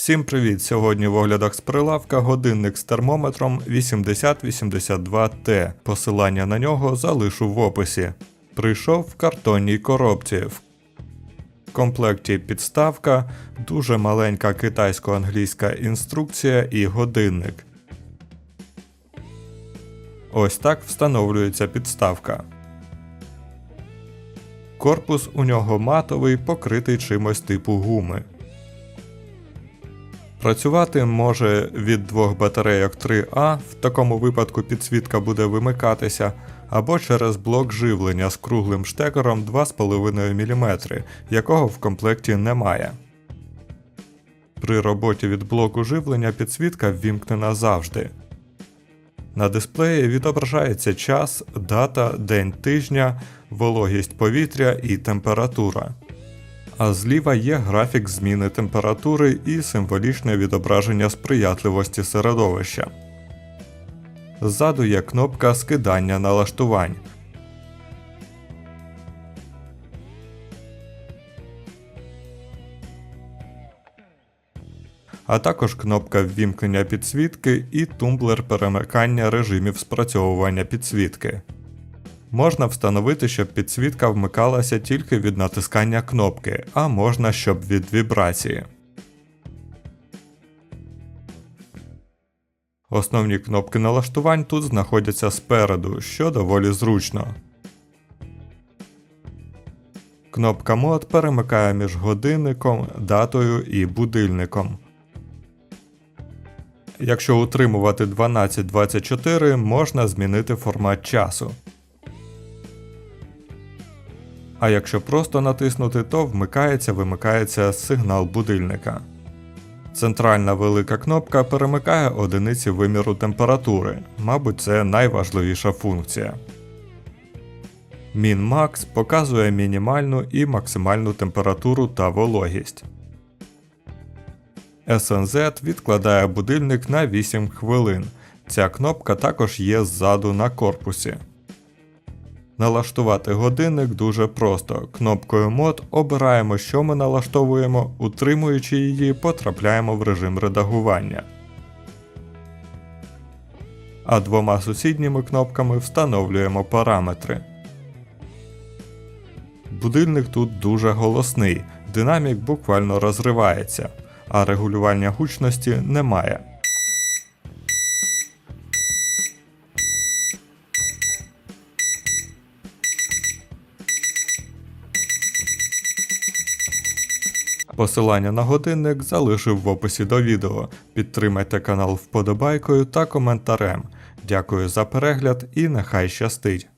Всім привіт! Сьогодні в оглядах з прилавка годинник з термометром 8082T. Посилання на нього залишу в описі. Прийшов в картонній коробці. В комплекті підставка, дуже маленька китайсько-англійська інструкція і годинник. Ось так встановлюється підставка. Корпус у нього матовий, покритий чимось типу гуми. Працювати може від двох батарейок 3А, в такому випадку підсвітка буде вимикатися, або через блок живлення з круглим штекером 2,5 мм, якого в комплекті немає. При роботі від блоку живлення підсвітка ввімкнена завжди. На дисплеї відображається час, дата, день тижня, вологість повітря і температура. А зліва є графік зміни температури і символічне відображення сприятливості середовища. Ззаду є кнопка скидання налаштувань. А також кнопка ввімкнення підсвітки і тумблер перемикання режимів спрацьовування підсвітки. Можна встановити, щоб підсвітка вмикалася тільки від натискання кнопки, а можна, щоб від вібрації. Основні кнопки налаштувань тут знаходяться спереду, що доволі зручно. Кнопка мод перемикає між годинником, датою і будильником. Якщо утримувати 1224, можна змінити формат часу. А якщо просто натиснути, то вмикається вимикається сигнал будильника. Центральна велика кнопка перемикає одиниці виміру температури, мабуть, це найважливіша функція. Min-Max показує мінімальну і максимальну температуру та вологість. SNZ відкладає будильник на 8 хвилин. Ця кнопка також є ззаду на корпусі. Налаштувати годинник дуже просто. Кнопкою мод обираємо, що ми налаштовуємо, утримуючи її, потрапляємо в режим редагування. А двома сусідніми кнопками встановлюємо параметри. Будильник тут дуже голосний, динамік буквально розривається, а регулювання гучності немає. Посилання на годинник залишив в описі до відео. Підтримайте канал вподобайкою та коментарем. Дякую за перегляд і нехай щастить!